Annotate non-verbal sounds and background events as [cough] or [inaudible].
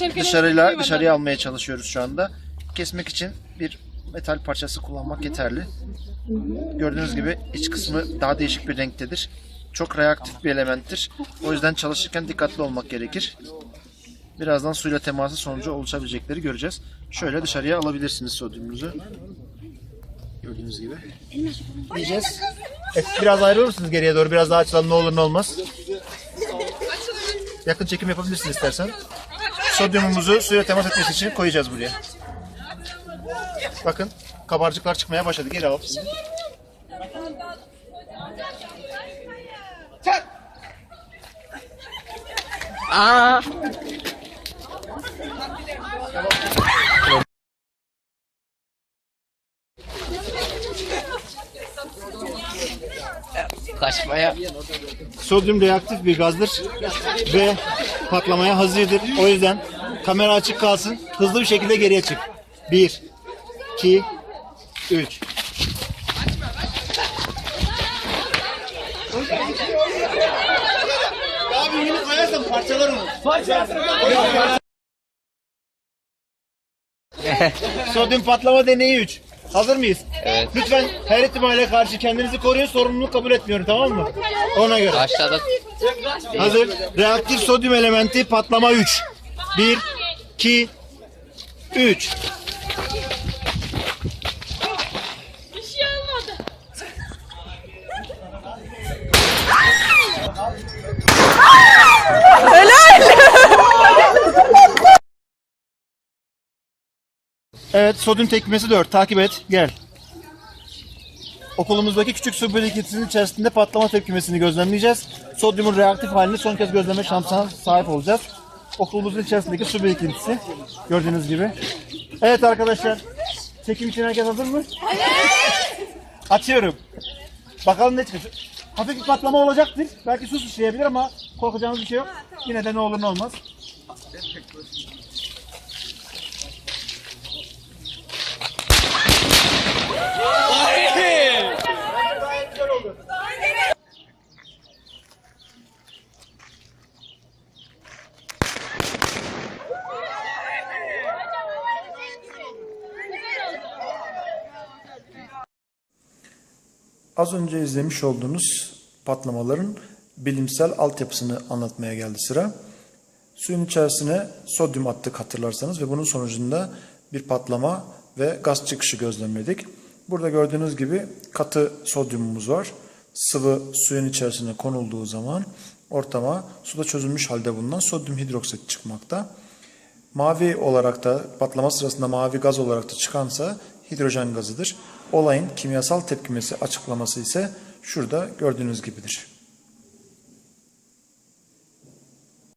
dışarıyla dışarıya almaya çalışıyoruz şu anda. Kesmek için bir metal parçası kullanmak yeterli. Gördüğünüz gibi iç kısmı daha değişik bir renktedir. Çok reaktif bir elementtir. O yüzden çalışırken dikkatli olmak gerekir. Birazdan suyla teması sonucu oluşabilecekleri göreceğiz. Şöyle dışarıya alabilirsiniz sodyumunuzu. Gördüğünüz gibi. Diyeceğiz. Evet, biraz ayrılır mısınız geriye doğru? Biraz daha açılalım ne olur ne olmaz. Yakın çekim yapabilirsin istersen. Sodyumumuzu suya temas etmesi için koyacağız buraya. Bakın kabarcıklar çıkmaya başladı. Geri al. Kaçmaya. Sodyum reaktif bir gazdır ve patlamaya hazırdır. O yüzden kamera açık kalsın. Hızlı bir şekilde geriye çık. 1 2 3 Abi yeni koyarsan parçalar onu. Sodyum patlama deneyi 3. Hazır mıyız? Evet. Lütfen her ihtimale karşı kendinizi koruyun. Sorumluluk kabul etmiyorum tamam mı? Ona göre. Başladık. Hazır. Reaktif sodyum elementi patlama 3. 1 2 3 Bir şey olmadı. [laughs] Evet, sodyum tepkimesi 4. Takip et. Gel. Okulumuzdaki küçük su birikintisinin içerisinde patlama tepkimesini gözlemleyeceğiz. Sodyumun reaktif halini son kez gözleme şansına sahip olacağız. Okulumuzun içerisindeki su birikintisi. Gördüğünüz gibi. Evet arkadaşlar. Çekim için herkes hazır mı? Açıyorum. Bakalım ne çıkacak. Hafif bir patlama olacaktır. Belki su sıçrayabilir ama korkacağımız bir şey yok. Yine de ne olur ne olmaz. Az önce izlemiş olduğunuz patlamaların bilimsel altyapısını anlatmaya geldi sıra. Suyun içerisine sodyum attık hatırlarsanız ve bunun sonucunda bir patlama ve gaz çıkışı gözlemledik. Burada gördüğünüz gibi katı sodyumumuz var. Sıvı suyun içerisine konulduğu zaman ortama suda çözülmüş halde bulunan sodyum hidroksit çıkmakta. Mavi olarak da patlama sırasında mavi gaz olarak da çıkansa hidrojen gazıdır. Olayın kimyasal tepkimesi açıklaması ise şurada gördüğünüz gibidir.